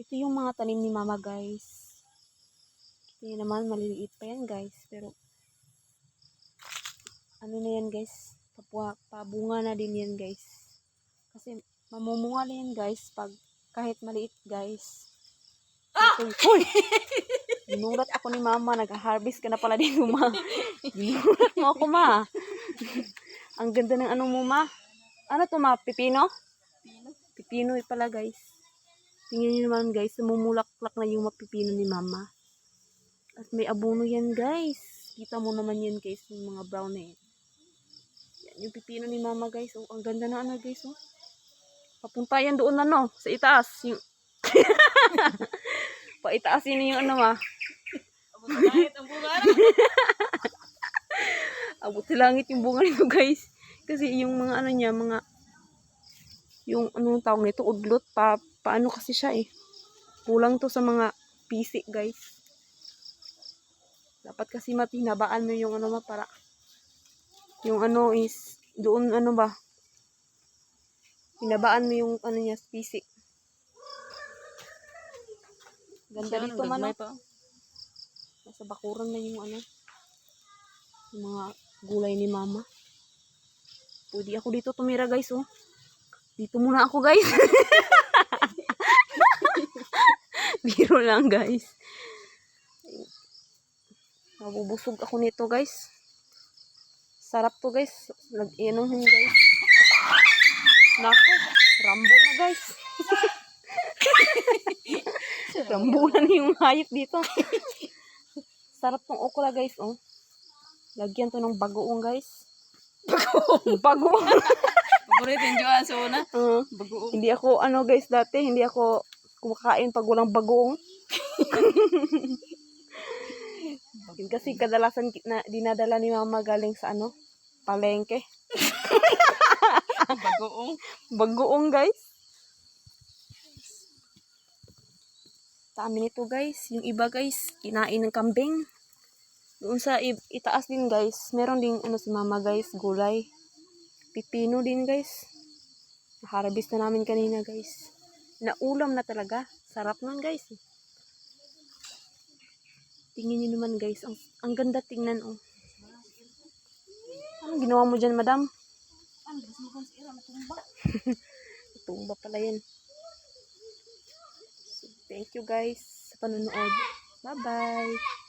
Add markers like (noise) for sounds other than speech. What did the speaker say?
Ito yung mga tanim ni mama guys. Ito naman, maliliit pa yan guys. Pero, ano na yan guys. Papua, pabunga na din yan guys. Kasi, mamumunga na yan guys pag kahit maliit guys. Ah! Hoy! Ginulat ako ni mama. Nag-harvest ka na pala dito ma. (laughs) Ginulat mo ako ma. Ang ganda ng ano mo ma. Ano to ma? Pipino? Pipino pala guys. Tingnan niyo naman guys, namumulaklak na yung mapipino ni mama. At may abono yan guys. Kita mo naman yan guys, yung mga brown na yan. Yan yung pipino ni mama guys. Oh, ang ganda na ano guys oh. Papunta yan doon ano, sa itaas. Yung... (laughs) Paitaas yun yung ano ma. Kahit ang bunga na. (laughs) Abot sa langit yung bunga nito guys. Kasi yung mga ano niya, mga yung anong tawag nito, udlot pa, paano kasi siya eh. Kulang to sa mga pisik guys. Dapat kasi matinabaan mo yung ano ma para yung ano is doon ano ba pinabaan mo yung ano niya pisik. Ganda dito man pa. Nasa bakuran na yung ano, yung mga gulay ni mama. Pwede ako dito tumira guys, oh. Dito muna ako guys. (laughs) Biro lang guys. Mabubusog ako nito guys. Sarap to guys. Nag-inom guys. Nako, rambo na guys. (laughs) Rambulan yung hayop dito. Sarap tong okra guys, oh. Lagyan to ng bagoong guys. Bagoong? bagoong. Paborito yung Joan sa una. Uh, (laughs) Bagoong. hindi ako, ano guys, dati, hindi ako kumakain pag walang bagoong. (laughs) Kasi kadalasan na, dinadala ni mama galing sa ano, palengke. (laughs) Bagoong. Bagoong guys. Dami nito guys. Yung iba guys, kinain ng kambing. Doon sa itaas din guys, meron ding ano si mama guys, gulay. Pipino din guys. Harvest na namin kanina guys. Naulam na talaga. Sarap nun guys. Tingnan nyo naman guys. Ang, ang ganda tingnan oh. Anong ginawa mo dyan madam? (laughs) Tumba pala yan. So, thank you guys sa panonood. Bye-bye.